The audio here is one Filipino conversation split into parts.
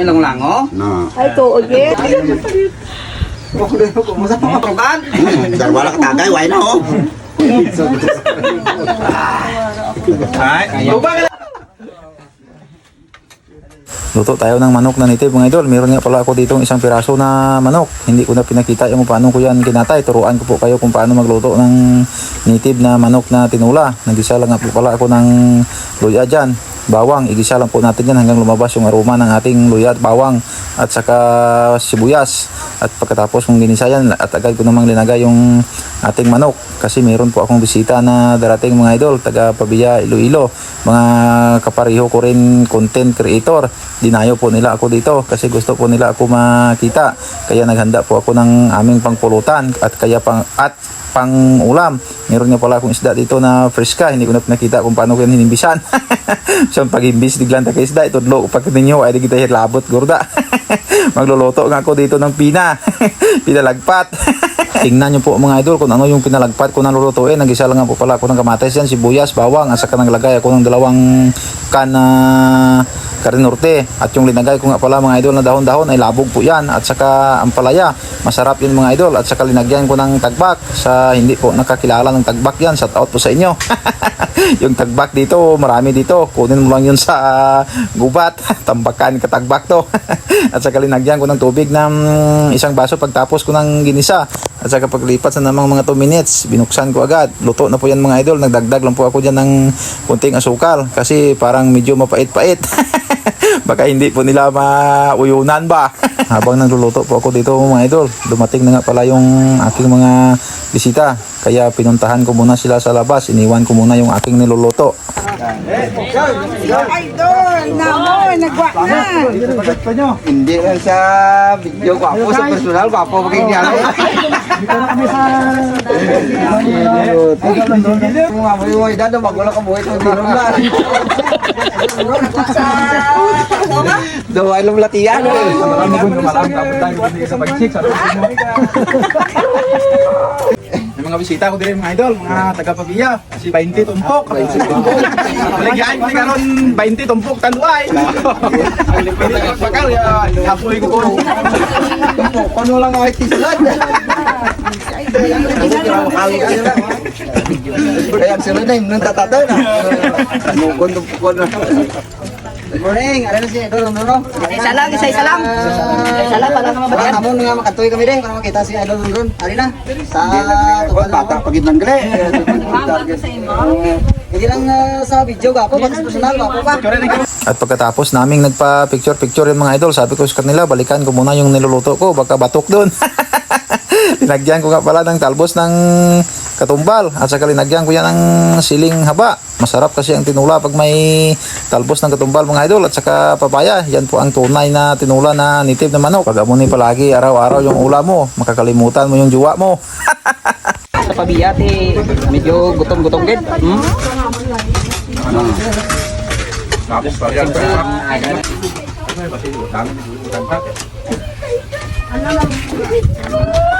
Lang lang oh. Na. Ay, tuod eh. Kung mo sa mga proban. Darwala ka tagay, why na oh. Ay? Luto tayo ng manok na native mga idol. Meron nga pala ako dito isang piraso na manok. Hindi ko na pinakita yung paano ko yan kinatay. Turuan ko po kayo kung paano magluto ng native na manok na tinula. Nagisa lang nga po pala ako ng luya dyan. Bawang, igisa lang po natin yan hanggang lumabas yung aroma ng ating luya at bawang at saka sibuyas. At pagkatapos kong ginisa yan at agad ko namang linagay yung ating manok. Kasi meron po akong bisita na darating mga idol taga Pabia Iloilo. Mga kapareho ko rin content creator. Dinayo po nila ako dito kasi gusto po nila ako makita. Kaya naghanda po ako ng aming pangpulutan at kaya pang at pang ulam meron nga pala akong isda dito na fresh ka. Hindi ko na pinakita kung paano ko yan hinimbisan. So pag imbis diglan ta kay isda. Itudlo pag ninyo. Ay di kita hilabot gurda magluluto nga ako dito ng pina. Pinalagpat. Tingnan nyo po mga idol kung ano yung pinalagpat ko na lulutuin. Nagisa lang po pala ako ng kamatis yan, sibuyas, bawang. At saka naglagay ako ng dalawang kan na karinorte. At yung linagay ko nga pala mga idol na dahon-dahon ay labog po yan. At saka ampalaya. Masarap yun mga idol. At saka linagyan ko ng tagbak. Sa hindi po nakakilala ng tagbak yan. Shout out po sa inyo. yung tagbak dito, marami dito. Kunin mo lang yun sa ah, gubat. Tambakan katagbak to. At saka linagyan ko ng tubig ng isang baso pagtapos ko ng ginisa. At saka paglipat sa namang mga 2 minutes, binuksan ko agad. Luto na po yan mga idol. Nagdagdag lang po ako dyan ng kunting asukal kasi parang medyo mapait-pait. Baka hindi po nila mauyunan ba. Habang nagluluto po ako dito mga idol, dumating na nga pala yung aking mga bisita. Kaya pinuntahan ko muna sila sa labas. Iniwan ko muna yung aking niluluto. Idol, namoy, nagwa na. Hindi lang sa video gwapo, sa personal gwapo maging niya. Dito na kami sa... Mga mo yung edad, magulang ka buhay itong dirong na. Dawa ilong latiyan. Yung mga bisita ko din mga idol, mga taga Pabia, si 20 tumpok. 20 tumpok. Ligyan ko karon 20 tumpok ng bakal ya, hapoy ko po. Kano lang ang tisulad. Kaya sila na yung tatataw na. Mukon to pukon na. Good morning, ano na siya? Idol, ano? Isa lang, isa isa lang. Isa lang, pala naman Baka namon nga makatuloy kami din para makita si Idol Rundon. Ari na. Sa Bata pagid ng gali. Hindi lang ah, sa video pati sa personal gapo pa. At pagkatapos naming nagpa-picture-picture yung mga idol, sabi ko sa kanila, balikan ko muna yung niluluto ko, baka batok doon. linagyan ko nga pala ng talbos ng katumbal at saka linagyan ko yan ng siling haba. Masarap kasi ang tinula pag may talbos ng katumbal mga idol at saka papaya. Yan po ang tunay na tinula na native na manok. Pag amunin palagi araw-araw yung ulam mo, makakalimutan mo yung juwa mo. Sa pabiyate, medyo gutom-gutom din. Hmm? Kaan lang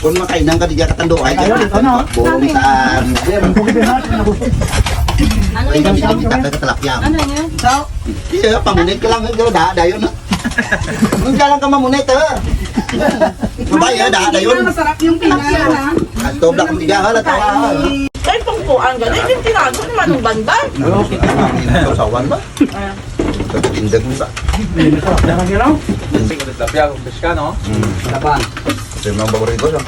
kung kung makainan ka di ka katando ay kaya Bulong sa Ay, kami sa kita ka. Ano yun? So, Iya, pamunit ka lang pero da dayon na. Kung ka lang ka mamunit ha. Mabay ha, da dayon. Masarap yung pinaya na. At dobla kang tiga ha, latawa. Ay, pangpuan ganun. Yung tinago naman ng banban. Sawan ba? Tindag mo ba? Laban. Kasi mga babarito siya.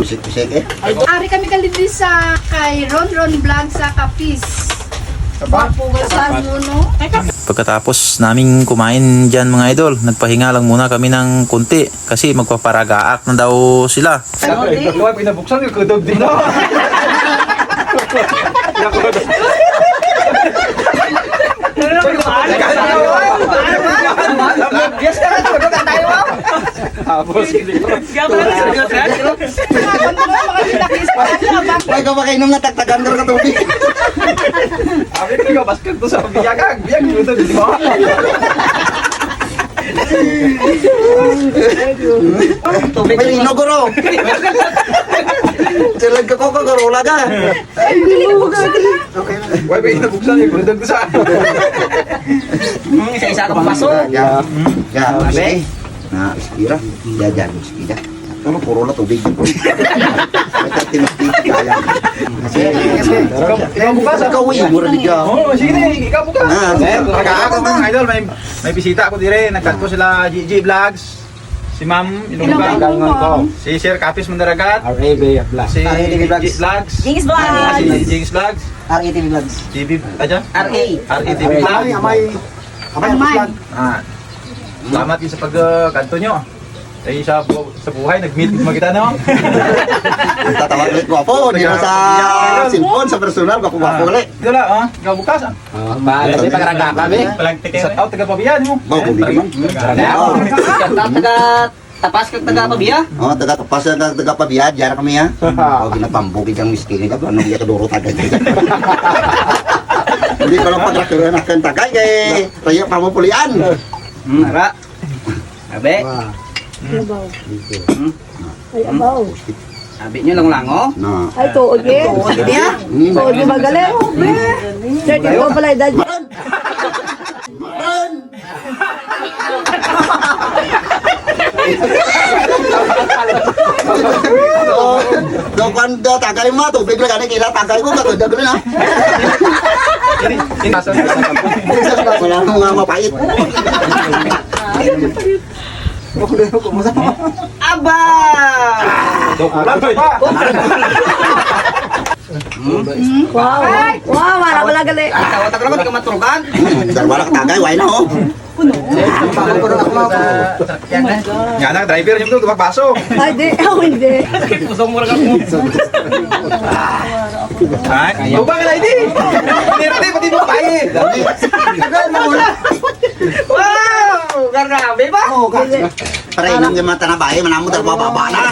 Bisik-bisik eh. Ari kami kalindi sa kay Ron Ron Vlog sa Kapis. Pagkatapos naming kumain dyan mga idol, nagpahinga lang muna kami ng kunti kasi magpaparagaak na daw sila. pinabuksan yung kudog din. Yes, ka na, tayo ka tayo. Tapos, Kaya pala sa May ka makainom na tagtagan ka ka tubig. sabi ko ikaw, basket to sa biyagag. Biyag, luto, di ba? May inogoro. Silag ka ko kagarola ka. Why ba inabuksan yung product ko sa... Isa-isa ka paso. Ya. Ya, whisky. Na, whisky ra. Ya, ya, whisky da. Ano, puro na tubig. Ito, tinustik kaya. Kasi, Ikaw bukas, ikaw, uy, mura di ka. Oo, sige na, ikaw bukas. Ah, Sir, sige. nag-aako mga idol, may may bisita ako dire, nagkat ko sila GG Vlogs. Si Ma'am Ilongga. Ilongga. Si Sir Kapis Mandaragat. R.A.B. Vlogs. Si R.A.T.V. GG Vlogs. Vlogs. Jings Ah! Si Jings Vlogs. R.A.T.V. Vlogs. TV, aja? R.A. RETV Vlogs. Amay. Ah. Salamat yun sa pagkanto nyo. Ay sa, bu- sa buhay, nag-meet magkita no? Tatawag ulit ko po. Di mo sa cellphone, sa personal, ako ko ulit. Ito lang, ah. Ikaw bukas, ah. Bahala sa pagarangga kami. Palang out, taga pabiyan mo. Bago, di naman. Oh, taga tapas kag taga pabiya. Oh, taga tapas na taga pabiyad, yara kami ha. Oh, ginapambukid ang miskin ka, ano iya kaduro tagay. Hindi ko lang pagrakira na kan tagay kay tayo pamupulian. Ara. Abe. Ay, abaw. Abi nyo lang lang oh. No. Ay, tuod eh. Tuod niya. Hmm. Tuod di magaling. Sir, di ko pala edad. Maran! Maran! Oh, do kwando tagay mo, tubig lang ani kila tagay ko kagod dagol na. Wala nang nga mapait. Aba! Wow. Wow, wala wala gali. Ko di ka matrugan. Darwala ka tagay, why na oh. Nga na, driver niyo ito, magpaso. Ay, di. Oh, hindi. Ay, ba nga ID? Hindi natin, pati mo bayad. Wow! Grabe ba? Oh, Para inang yung mata na bahay, manamo darwa baba na.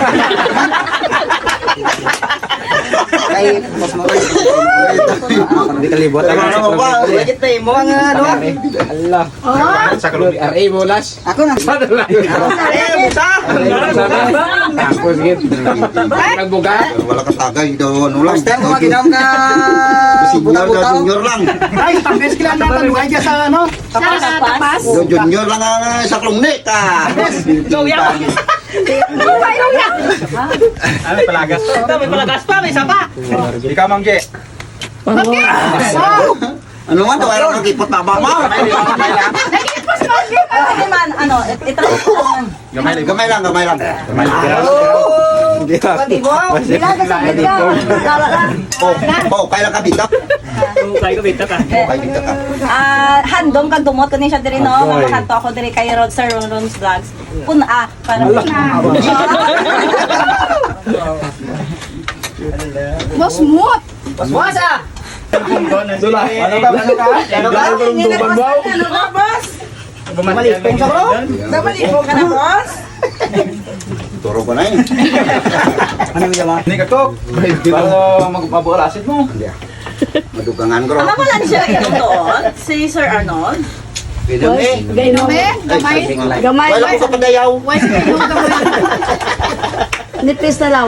Kay mas mo. Hindi kalibot. Ano ba? Legit na mo ang ano. Sa kalumi. RA bolas. Ako na. Eh, busa. Nagbuga. Wala ka tagay daw, ano lang. Master mo ginam ka. Senior na junior lang. Ay, tambes kila na tanuhay dyan sa ano. Tapas, tapas. Do junior lang ang sa klungnik ah. So, yan. Mayroon yan. Ano, palagas. Ito, may palagas pa, may isa pa. Ikaw, Mangge. Ano man daw ayaw kang kipot baba mo. Pwede man, ano, itry ko naman. Gamay lang. Gamay lang, gamay lang. Gamay lang. Pati mo. Bilang ka sa bigla. Lala lang. Po, po, kailan ka bita? Kaya bita ka. Ah, handom kag dumot ko ni siya diri no. Mamakanto ako diri kay Rod Sir Ron Ron's Vlogs. Puna ah, para Mas smooth. Paswasa. Dula. Ano ka? Ano ka? Ano ba? Ano ba, boss? Malipong sa bro. Namalipong ka na, boss? Turo ko na eh. Hindi ka to. Para mag- mabuolasin mo. Madugangan ko. Ano wala ni siya yung doon? Si Sir Arnold? Ganyan eh. Gainom. Gamay. Gamay. Wala ko kapadayaw. Wais kayo. Nipis na lang.